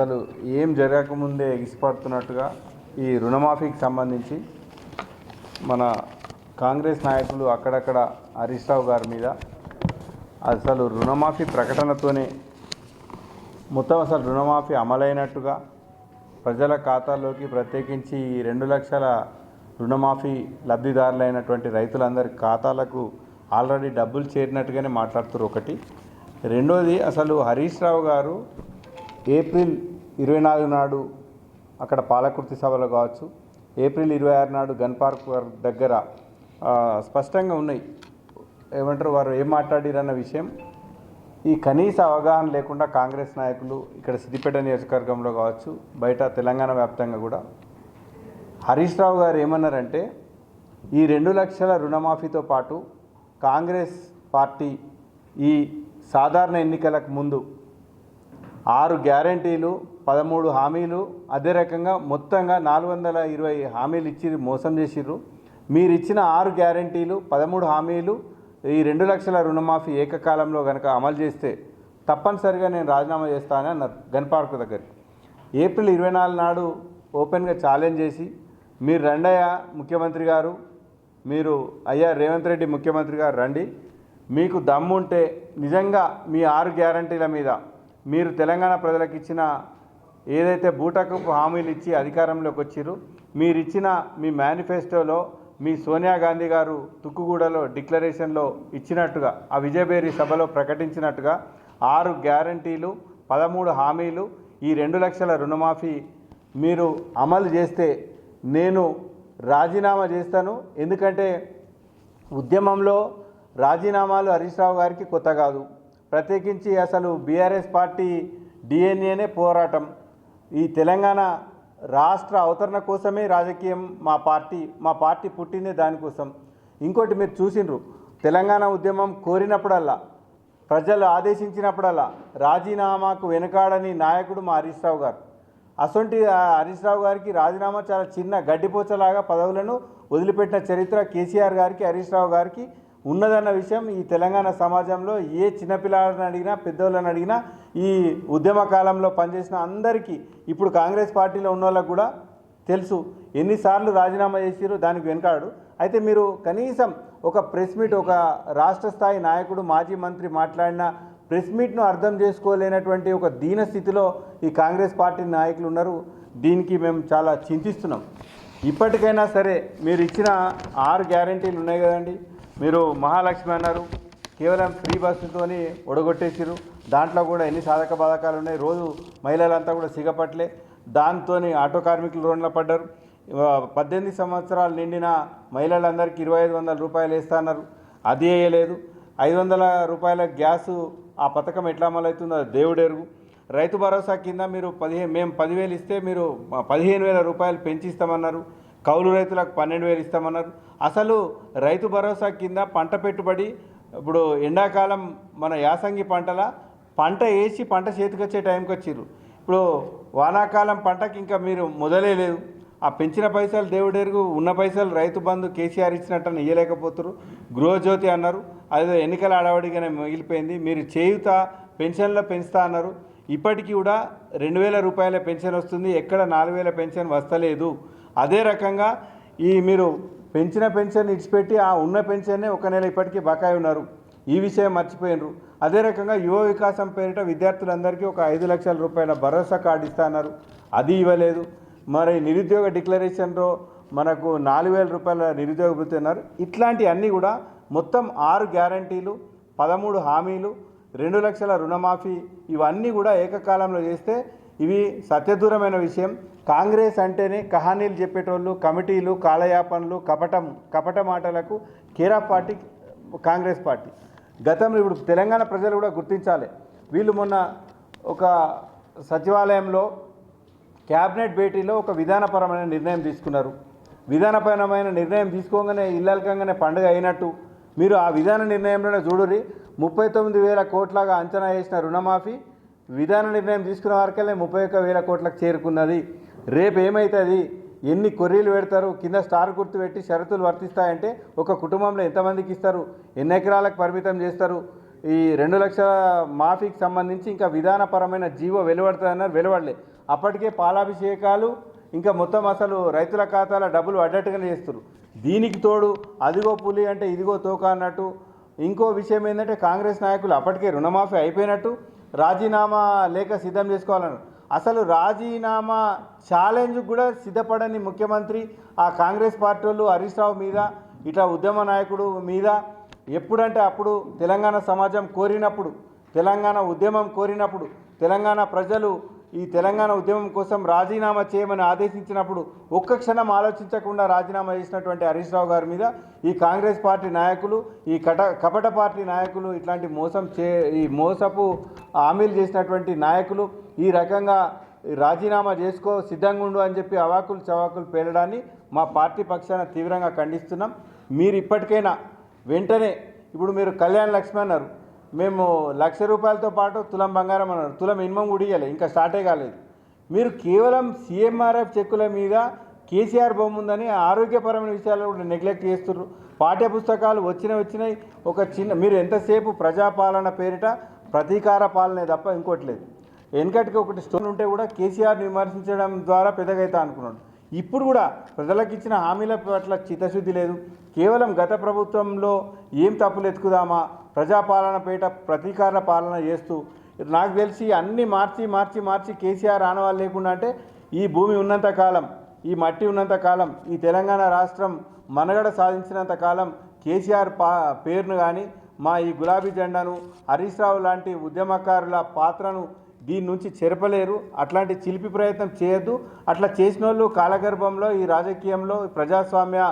అసలు ఏం జరగకముందే ఎగిసిపడుతున్నట్టుగా ఈ రుణమాఫీకి సంబంధించి మన కాంగ్రెస్ నాయకులు అక్కడక్కడ హరీష్ రావు గారి మీద అసలు రుణమాఫీ ప్రకటనతోనే మొత్తం అసలు రుణమాఫీ అమలైనట్టుగా ప్రజల ఖాతాల్లోకి ప్రత్యేకించి ఈ రెండు లక్షల రుణమాఫీ లబ్ధిదారులైనటువంటి రైతులందరి ఖాతాలకు ఆల్రెడీ డబ్బులు చేరినట్టుగానే మాట్లాడుతున్నారు ఒకటి. రెండోది అసలు హరీష్ రావు గారు ఏప్రిల్ ఇరవై నాలుగు నాడు అక్కడ పాలకుర్తి సభలో కావచ్చు. ఏప్రిల్ ఇరవై ఆరు నాడు గన్ పార్క్ దగ్గర స్పష్టంగా ఉన్నాయి. ఏమంటారు? వారు ఏం మాట్లాడిరన్న విషయం. ఈ కనీస అవగాహన లేకుండా కాంగ్రెస్ నాయకులు ఇక్కడ సిద్దిపేట నియోజకవర్గంలో కావచ్చు బయట తెలంగాణ వ్యాప్తంగా కూడా. హరీష్ రావు గారు ఏమన్నారంటే ఈ రెండు లక్షల రుణమాఫీతో పాటు కాంగ్రెస్ పార్టీ ఈ సాధారణ ఎన్నికలకు ముందు ఆరు గ్యారంటీలు పదమూడు హామీలు అదే రకంగా మొత్తంగా నాలుగు వందల ఇరవై హామీలు ఇచ్చి మోసం చేసిర్రు. మీరు ఇచ్చిన ఆరు గ్యారంటీలు పదమూడు హామీలు ఈ రెండు లక్షల రుణమాఫీ ఏకకాలంలో కనుక అమలు చేస్తే తప్పనిసరిగా నేను రాజీనామా చేస్తానని అన్నారు గన్ దగ్గరికి. ఏప్రిల్ ఇరవై నాలుగు నాడు ఓపెన్గా ఛాలెంజ్ చేసి మీరు రండయ్య ముఖ్యమంత్రి గారు మీరు అయ్యా రేవంత్ రెడ్డి ముఖ్యమంత్రి గారు రండి. మీకు దమ్ముంటే నిజంగా మీ ఆరు గ్యారంటీల మీద మీరు తెలంగాణ ప్రజలకు ఇచ్చిన ఏదైతే బూటకు హామీలు ఇచ్చి అధికారంలోకి వచ్చిర్రు మీరిచ్చిన మీ మేనిఫెస్టోలో మీ సోనియా గాంధీ గారు తుక్కుగూడలో డిక్లరేషన్లో ఇచ్చినట్టుగా ఆ విజయబేరి సభలో ప్రకటించినట్టుగా ఆరు గ్యారంటీలు పదమూడు హామీలు ఈ రెండు లక్షల రుణమాఫీ మీరు అమలు చేస్తే నేను రాజీనామా చేస్తాను. ఎందుకంటే ఉద్యమంలో రాజీనామాలు హరీష్ రావు గారికి కొత్త కాదు. ప్రత్యేకించి అసలు బీఆర్ఎస్ పార్టీ డిఎన్ఏనే పోరాటం. ఈ తెలంగాణ రాష్ట్ర అవతరణ కోసమే రాజకీయం మా పార్టీ మా పార్టీ పుట్టిందే దానికోసం. ఇంకోటి మీరు చూసిండ్రు తెలంగాణ ఉద్యమం కోరినప్పుడల్లా ప్రజలు ఆదేశించినప్పుడల్లా రాజీనామాకు వెనుకాడని నాయకుడు మా హరీష్ రావు గారు. అసొంటి హరీష్ రావు గారికి రాజీనామా చాలా చిన్న గడ్డిపోచలాగా పదవులను వదిలిపెట్టిన చరిత్ర కేసీఆర్ గారికి హరీష్ రావు గారికి ఉన్నదన్న విషయం ఈ తెలంగాణ సమాజంలో ఏ చిన్నపిల్లలను అడిగినా పెద్దవాళ్ళని అడిగినా ఈ ఉద్యమ కాలంలో పనిచేసిన అందరికీ ఇప్పుడు కాంగ్రెస్ పార్టీలో ఉన్న వాళ్ళకు కూడా తెలుసు ఎన్నిసార్లు రాజీనామా చేసిరో దానికి వెనకాడు. అయితే మీరు కనీసం ఒక ప్రెస్ మీట్ ఒక రాష్ట్ర స్థాయి నాయకుడు మాజీ మంత్రి మాట్లాడిన ప్రెస్ మీట్ను అర్థం చేసుకోలేనటువంటి ఒక దీన స్థితిలో ఈ కాంగ్రెస్ పార్టీ నాయకులు ఉన్నారు. దీనికి మేము చాలా చింతిస్తున్నాం. ఇప్పటికైనా సరే మీరు ఇచ్చిన ఆరు గ్యారంటీలు ఉన్నాయి కదండి. మీరు మహాలక్ష్మి అన్నారు. కేవలం ఫ్రీ బస్సుతోని ఒడగొట్టేసిరు దాంట్లో కూడా ఎన్ని సాధక బాధకాలు ఉన్నాయి? రోజు మహిళలంతా కూడా సిగపట్లే. దాంతో ఆటో కార్మికులు రోడ్ల పడ్డారు. పద్దెనిమిది సంవత్సరాలు నిండిన మహిళలందరికీ ఇరవై ఐదు వందల రూపాయలు వేస్తున్నారు. అది వేయలేదు. ఐదు వందల రూపాయల గ్యాసు ఆ పథకం ఎట్లా అమలవుతుందో అవుతుందో దేవుడెరుగు రైతు భరోసా కింద మీరు పదిహేను మేము పదివేలు ఇస్తే మీరు పదిహేను వేల రూపాయలు పెంచిస్తామన్నారు. కౌలు రైతులకు పన్నెండు వేలు ఇస్తామన్నారు. అసలు రైతు భరోసా కింద పంట పెట్టుబడి ఇప్పుడు ఎండాకాలం మన యాసంగి పంటల పంట వేసి పంట చేతికి వచ్చే టైంకి వచ్చిర్రు. ఇప్పుడు వానాకాలం పంటకి ఇంకా మీరు మొదలే లేదు ఆ పెంచిన పైసలు దేవుడెరుగు ఉన్న పైసలు రైతు బంధు కేసీఆర్ ఇచ్చినట్టు ఇయ్యలేకపోతున్నారు గృహజ్యోతి అన్నారు అదే ఎన్నికల అడవడిగానే మిగిలిపోయింది మీరు చేయుత పెన్షన్లో పెంచుతా అన్నారు. ఇప్పటికీ కూడా రెండు వేల రూపాయల పెన్షన్ వస్తుంది ఎక్కడ నాలుగు వేల పెన్షన్ వస్తలేదు. అదే రకంగా ఈ మీరు పెంచిన పెన్షన్ ఇడిచిపెట్టి ఆ ఉన్న పెన్షన్నే ఒక నెల ఇప్పటికీ బకాయి ఉన్నారు. ఈ విషయం మర్చిపోయినరు. అదే రకంగా యువ వికాసం పేరిట విద్యార్థులందరికీ ఒక ఐదు లక్షల రూపాయల భరోసా కార్డు ఇస్తున్నారు అది ఇవ్వలేదు. మరి నిరుద్యోగ డిక్లరేషన్లో మనకు నాలుగు వేల రూపాయల నిరుద్యోగ వృత్తి అన్నారు. ఇట్లాంటివన్నీ కూడా మొత్తం ఆరు గ్యారంటీలు పదమూడు హామీలు రెండు లక్షల రుణమాఫీ ఇవన్నీ కూడా ఏకకాలంలో చేస్తే ఇవి సత్యదూరమైన విషయం. కాంగ్రెస్ అంటేనే కహానీలు చెప్పేటోళ్ళు కమిటీలు కాలయాపనలు కపటం కపట మాటలకు కేరా పార్టీ కాంగ్రెస్ పార్టీ. గతంలో ఇప్పుడు తెలంగాణ ప్రజలు కూడా గుర్తించాలి. వీళ్ళు మొన్న ఒక సచివాలయంలో క్యాబినెట్ భేటీలో ఒక విధానపరమైన నిర్ణయం తీసుకున్నారు. విధానపరమైన నిర్ణయం తీసుకోగానే ఇల్లలకంగానే పండుగ అయినట్టు. మీరు ఆ విధాన నిర్ణయంలోనే చూడురి ముప్పై తొమ్మిది వేల కోట్లాగా అంచనా వేసిన రుణమాఫీ విధాన నిర్ణయం తీసుకున్న వరకే ముప్పై ఒక్క వేల కోట్లకు చేరుకున్నది. రేపు ఏమవుతుంది ఎన్ని కొర్రీలు పెడతారు? కింద స్టార్ గుర్తు పెట్టి షరతులు వర్తిస్తాయంటే ఒక కుటుంబంలో ఎంతమందికి ఇస్తారు? ఎన్ని ఎకరాలకు పరిమితం చేస్తారు? ఈ రెండు లక్షల మాఫీకి సంబంధించి ఇంకా విధానపరమైన జీవో వెలువడుతుందన్నారు వెలువడలే. అప్పటికే పాలాభిషేకాలు ఇంకా మొత్తం అసలు రైతుల ఖాతాల డబ్బులు అడ్డట్టుగానే చేస్తారు దీనికి తోడు అదిగో పులి అంటే ఇదిగో తోక అన్నట్టు. ఇంకో విషయం ఏంటంటే కాంగ్రెస్ నాయకులు అప్పటికే రుణమాఫీ అయిపోయినట్టు. రాజీనామా లేఖ సిద్ధం చేసుకోవాలన్నారు అసలు రాజీనామా ఛాలెంజ్ కూడా సిద్ధపడని ముఖ్యమంత్రి ఆ కాంగ్రెస్ పార్టీ వాళ్ళు హరీష్ రావు మీద ఇట్లా ఉద్యమ నాయకుడు మీద ఎప్పుడంటే అప్పుడు తెలంగాణ సమాజం కోరినప్పుడు తెలంగాణ ఉద్యమం కోరినప్పుడు తెలంగాణ ప్రజలు ఈ తెలంగాణ ఉద్యమం కోసం రాజీనామా చేయమని ఆదేశించినప్పుడు ఒక్క క్షణం ఆలోచించకుండా రాజీనామా చేసినటువంటి హరీష్ రావు గారి మీద ఈ కాంగ్రెస్ పార్టీ నాయకులు ఈ కట కపట పార్టీ నాయకులు ఇట్లాంటి మోసం చే ఈ మోసపు హామీలు చేసినటువంటి నాయకులు ఈ రకంగా రాజీనామా చేసుకో సిద్ధంగా ఉండు అని చెప్పి అవాకులు చవాకులు పేలడాన్ని మా పార్టీ పక్షాన తీవ్రంగా ఖండిస్తున్నాం. మీరు ఇప్పటికైనా వెంటనే ఇప్పుడు మీరు కళ్యాణ్ లక్ష్మి అన్నారు మేము లక్ష రూపాయలతో పాటు తులం బంగారం అన్నారు తులం మినిమం కూడా ఇంకా స్టార్టే కాలేదు. మీరు కేవలం సీఎంఆర్ఎఫ్ చెక్కుల మీద కేసీఆర్ బొమ్మ ఉందని ఆరోగ్యపరమైన విషయాలు కూడా నెగ్లెక్ట్ చేస్తున్నారు పాఠ్య పుస్తకాలు వచ్చిన వచ్చినాయి ఒక చిన్న మీరు ఎంతసేపు ప్రజాపాలన పేరిట ప్రతీకార పాలనే తప్ప ఇంకోటి లేదు. వెనకటికి ఒకటి స్టోన్ ఉంటే కూడా కేసీఆర్ని విమర్శించడం ద్వారా పెద్దగైతా అనుకున్నాడు. ఇప్పుడు కూడా ప్రజలకు ఇచ్చిన హామీల పట్ల చిత్తశుద్ధి లేదు. కేవలం గత ప్రభుత్వంలో ఏం తప్పులు ఎత్తుకుదామా ప్రజాపాలన పేట ప్రతీకార పాలన చేస్తూ నాకు తెలిసి అన్ని మార్చి మార్చి మార్చి కేసీఆర్ ఆనవాళ్ళు లేకుండా అంటే ఈ భూమి ఉన్నంత కాలం ఈ మట్టి ఉన్నంత కాలం ఈ తెలంగాణ రాష్ట్రం మనగడ సాధించినంత కాలం కేసీఆర్ పా పేరును కానీ మా ఈ గులాబీ జెండాను హరీష్ రావు లాంటి ఉద్యమకారుల పాత్రను దీని నుంచి చెరపలేరు. అట్లాంటి చిలిపి ప్రయత్నం చేయొద్దు. అట్లా చేసిన వాళ్ళు కాలగర్భంలో ఈ రాజకీయంలో ప్రజాస్వామ్య